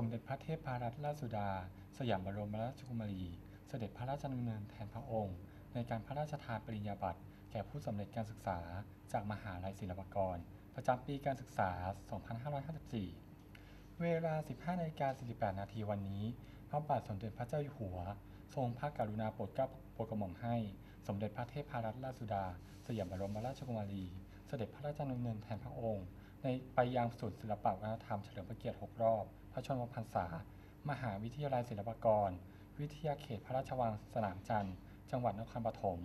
สมเด็จพระเทพรัตนราชสุดา สยามบรมราชกุมารี เสด็จพระราชดำเนินแทนพระองค์ ในการพระราชทานปริญญาบัตรแก่ผู้สำเร็จการศึกษาจากมหาลัยศิลปากร ประจำปีการศึกษา 2554 เวลา 15นาฬิกา48 นาทีวันนี้ พระบาทสมเด็จพระเจ้าอยู่หัว ทรงพระกรุณาโปรดเกล้าโปรดกระหม่อมให้ สมเด็จพระเทพรัตนราชสุดา สยามบรมราชกุมารี เสด็จพระราชดำเนินแทนพระองค์ ในไปยังศูนย์ศิลปวัฒนธรรมเฉลิมพระเกียรติ 6 รอบ ระชนมพรรษา มหาวิทยาลัยศิลปากร วิทยาเขตพระราชวังสนามจันทร์ จังหวัดนครปฐม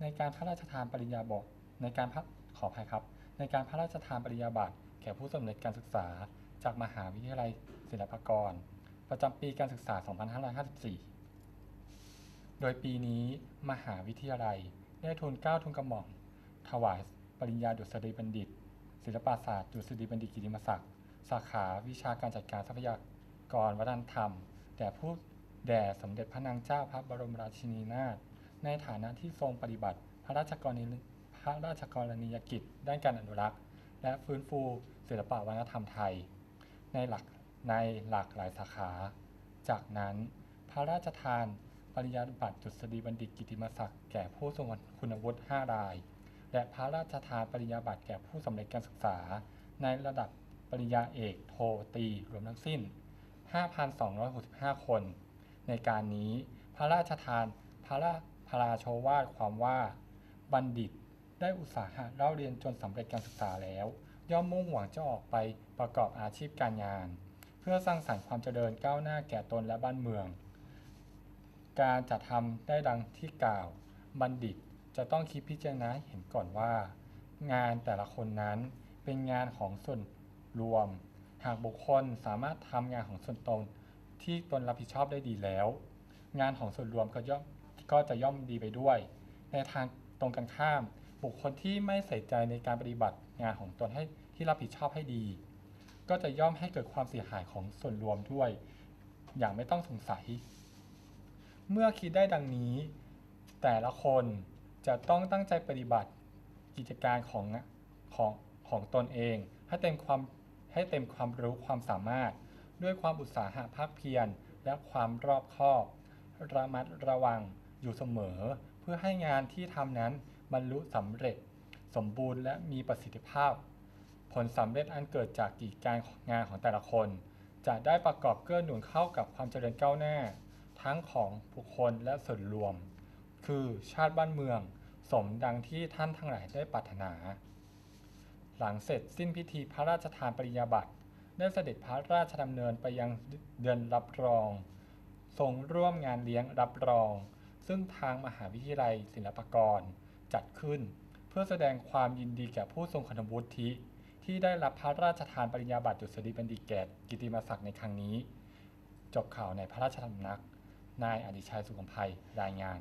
ในการพระราชทานปริญญาบัตรในการพระขออภัยครับ ในการพระราชทานปริญญาบัตรแก่ผู้สำเร็จการศึกษา จากมหาวิทยาลัยศิลปากร ประจำปีการศึกษา 2554 โดยปีนี้มหาวิทยาลัยได้ทุนเก้าทุนกระหม่อมถวายปริญญาดุษฎีบัณฑิต ศิลปศาสตร์ดุษฎีบัณฑิตกิติมศักดิ์ สาขาวิชาการจัดการทรัพยากรวัฒนธรรม แด่ผู้แด่สมเด็จพระนางเจ้าพระบรมราชินีนาถในฐานะที่ทรงปฏิบัติ พระราชกรณีพระราชกรณียกิจด้านการอนุรักษ์ และฟื้นฟูศิลปวัฒนธรรมไทย ในหลักในหลากหลายสาขา จากนั้นพระราชทานปริญญาบัตรดุษฎีบัณฑิตกิติมศักดิ์แก่ผู้ทรงคุณวุฒิ5ราย และพระราชทานปริญญาบัตรแก่ผู้สำเร็จการศึกษาในระดับ ริญญาเอกโทตีรวมทั้งสิ้น 5,265 คน ในการนี้พระราชทานพระราพราโชวาทความว่า บัณฑิตได้อุตสาหะเล่าเรียนจนสำเร็จการศึกษาแล้ว ย่อมมุ่งหวังจะออกไปประกอบอาชีพการงาน เพื่อสร้างสรรค์ความเจริญก้าวหน้าแก่ตนและบ้านเมือง การจัดทำได้ดังที่กล่าว บัณฑิตจะต้องคิดพิจารณาเห็นก่อนว่า งานแต่ละคนนั้นเป็นงานของส่วน รวม หากบุคคลสามารถทำงานของส่วนตนที่ตนรับผิดชอบได้ดีแล้ว งานของส่วนรวมก็ย่อมก็จะย่อมดีไปด้วย ในทางตรงกันข้าม บุคคลที่ไม่ใส่ใจในการปฏิบัติงานของตนให้ที่รับผิดชอบให้ดี ก็จะย่อมให้เกิดความเสียหายของส่วนรวมด้วย อย่างไม่ต้องสงสัย เมื่อคิดได้ดังนี้ แต่ละคนจะต้องตั้งใจปฏิบัติกิจการของของของตนเอง ให้เต็มความ ให้เต็มความรู้ความสามารถ ด้วยความอุตสาหะภาคเพียร และความรอบคอบ ระมัดระวังอยู่เสมอ เพื่อให้งานที่ทำนั้นบรรลุสำเร็จ สมบูรณ์และมีประสิทธิภาพ ผลสำเร็จอันเกิดจากกิจการงานของแต่ละคน จะได้ประกอบเกื้อหนุนเข้ากับความเจริญก้าวหน้า ทั้งของบุคคลและส่วนรวม คือชาติบ้านเมือง สมดังที่ท่านทั้งหลายได้ปรารถนา หลังเสร็จสิ้นพิธีพระราชทานปริญญาบัตรได้เสด็จพระราชดำเนินไปยังเดือนรับรอง ทรงร่วมงานเลี้ยงรับรอง ซึ่งทางมหาวิทยาลัยศิลปากร จัดขึ้น เพื่อแสดงความยินดีแก่ผู้ทรงคุณวุฒิที่ได้รับพระราชทานปริญญาบัตรดุษฎีบัณฑิตแก่กิติมศักดิ์ในครั้งนี้ จบข่าวในพระราชสำนัก นายอดิชัยสุขมภัยรายงาน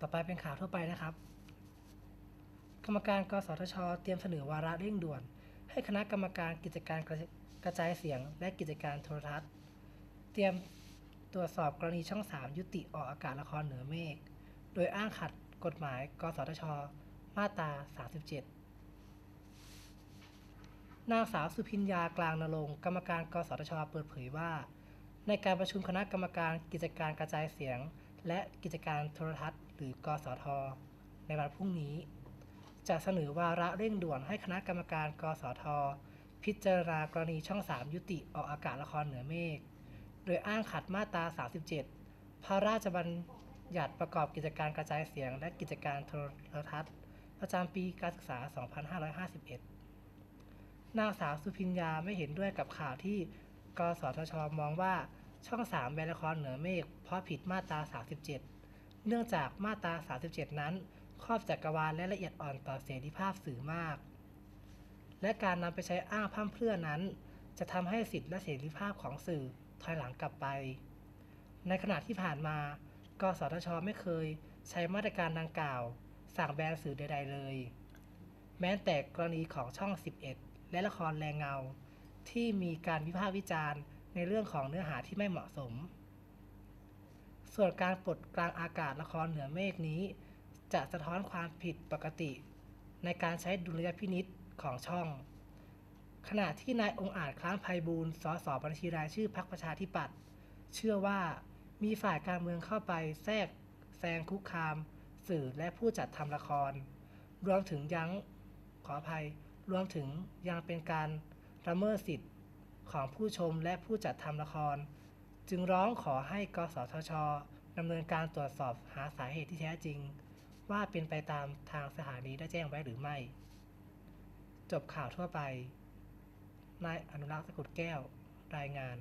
ต่อไปเป็นข่าวทั่วไปนะครับ กรรมการกสทช เตรียมเสนอวาระเร่งด่วน ให้คณะกรรมการกิจการกระจายเสียง และกิจการโทรทัศน์ เตรียมตรวจสอบกรณีช่อง 3 ยุติออกอากาศละครเหนือเมฆ โดยอ้างขัดกฎหมาย กสทช มาตรา 37 นางสาวสุพิญญากลางนรงกรรมการ กสทช เปิดเผยว่า ในการประชุมคณะกรรมการกิจการกระจายเสียง และกิจการโทรทัศน์ หรือ กสท ในวันพรุ่งนี้ จะเสนอวาระเร่งด่วนให้คณะกรรมการ กสท พิจารณากรณีช่อง 3 ยุติออกอากาศละครเหนือเมฆ โดยอ้างขัดมาตรา 37 พระราชบัญญัติประกอบกิจการกระจายเสียง และกิจการโทรทัศน์ ประจำปีการศึกษา 2551 นางสาวสุพิญญาไม่เห็นด้วยกับข่าวที่ กสทช มองว่าช่อง 3 แบนละครเหนือเมฆเพราะผิดมาตรา 37 เนื่องจากมาตรา 37 นั้น ครอบจักรวาลและละเอียดอ่อนต่อเสรีภาพสื่อมาก และการนำไปใช้อ้างพร่ำเพรื่อนั้น จะทำให้สิทธิและเสรีภาพของสื่อถอยหลังกลับไป ในขณะที่ผ่านมา กสทช ไม่เคยใช้มาตรการดังกล่าว สั่งแบนสื่อใด ๆ เลย แม้แต่กรณีของช่อง 11 และละครแรงเงา ที่มีการวิพากษ์วิจารณ์ในเรื่องของเนื้อหาที่ไม่เหมาะสม ส่วนการปลดกลางอากาศละครเหนือเมฆนี้ จะสะท้อนความผิดปกติ ในการใช้ดุลยพินิษของช่อง ขณะที่นายองอาจคล้ามไพบูลสสบัญชีรายชื่อพรรคประชาธิปัตย์เชื่อว่ามีฝ่ายการเมืองเข้าไปแทรกแซงคุกคาม สื่อและผู้จัดทำละคร รวมถึงยังขออภัย รวมถึงยังเป็นการละเมิดสิทธิ์ของผู้ชมและผู้จัดทำละคร จึงร้องขอให้กสทชดำเนินการตรวจสอบหาสาเหตุที่แท้จริง ว่าเป็นไปตามทางสถานีได้แจ้งไว้หรือไม่ จบข่าวทั่วไป นายอนุรักษ์สกุลแก้ว รายงาน